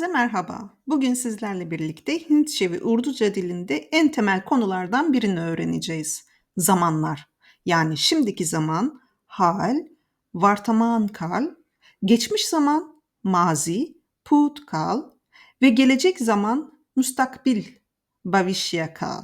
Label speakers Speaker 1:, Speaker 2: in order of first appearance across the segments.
Speaker 1: Herkese merhaba. Bugün sizlerle birlikte Hintçe ve Urduca dilinde en temel konulardan birini öğreneceğiz. Zamanlar. Yani şimdiki zaman, hal, vartaman kal, geçmiş zaman, mazi, put kal ve gelecek zaman, mustakbil, bavishya kal.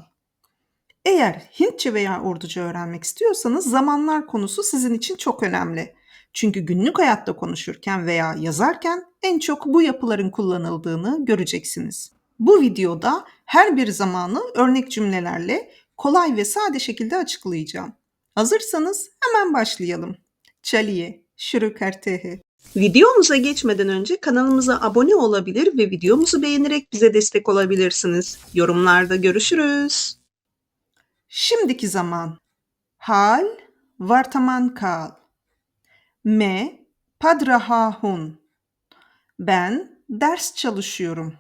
Speaker 1: Eğer Hintçe veya Urduca öğrenmek istiyorsanız zamanlar konusu sizin için çok önemli. Çünkü günlük hayatta konuşurken veya yazarken en çok bu yapıların kullanıldığını göreceksiniz. Bu videoda her bir zamanı örnek cümlelerle kolay ve sade şekilde açıklayacağım. Hazırsanız hemen başlayalım. Çaliye, şuru kartehe. Videomuza geçmeden önce kanalımıza abone olabilir ve videomuzu beğenerek bize destek olabilirsiniz. Yorumlarda görüşürüz. Şimdiki zaman. Hal, vartaman kal. Me, pad raha hun. Ben ders çalışıyorum.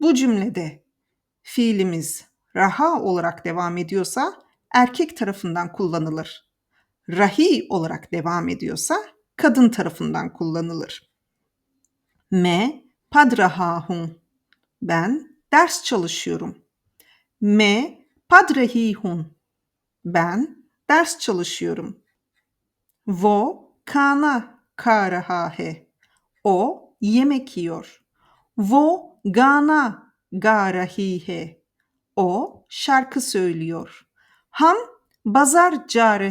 Speaker 1: Bu cümlede fiilimiz raha olarak devam ediyorsa erkek tarafından kullanılır. Rahi olarak devam ediyorsa kadın tarafından kullanılır. Me pad raha hun. Ben ders çalışıyorum. Me pad rahi hun. Ben ders çalışıyorum. Wo kana kha raha hai. O yemek yiyor. Wo gana ga rahi hai. O şarkı söylüyor. Ham bazar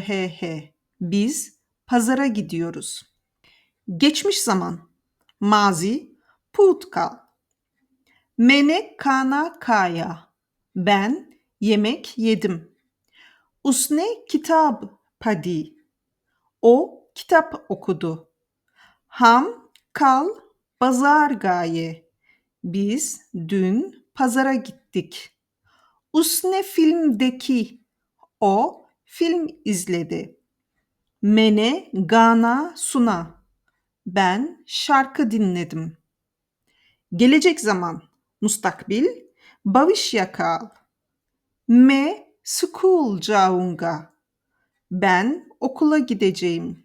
Speaker 1: hai. Biz pazara gidiyoruz. Geçmiş zaman. Mazi putkal. Mene kana kaya. Ben yemek yedim. Usne kitab padi. O kitap okudu. Ham kal bazar gaye. Biz dün pazara gittik. Usne filmdeki o film izledi. Mene gana suna. Ben şarkı dinledim. Gelecek zaman mustakbil bavishya kal. Me school jaunga. Ben okula gideceğim.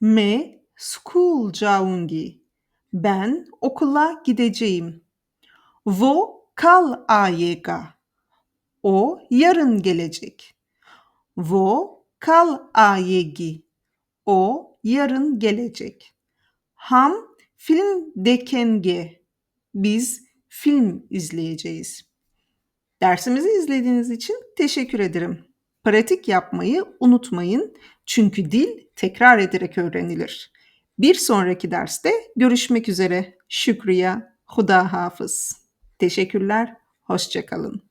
Speaker 1: Me school jaungi. Ben okula gideceğim. Wo kal ayega. O yarın gelecek. Wo kal ayegi. O yarın gelecek. Ham film dekenge. Biz film izleyeceğiz. Dersimizi izlediğiniz için teşekkür ederim. Pratik yapmayı unutmayın çünkü dil tekrar ederek öğrenilir. Bir sonraki derste görüşmek üzere. Şükriya, Huda hafız. Teşekkürler, hoşçakalın.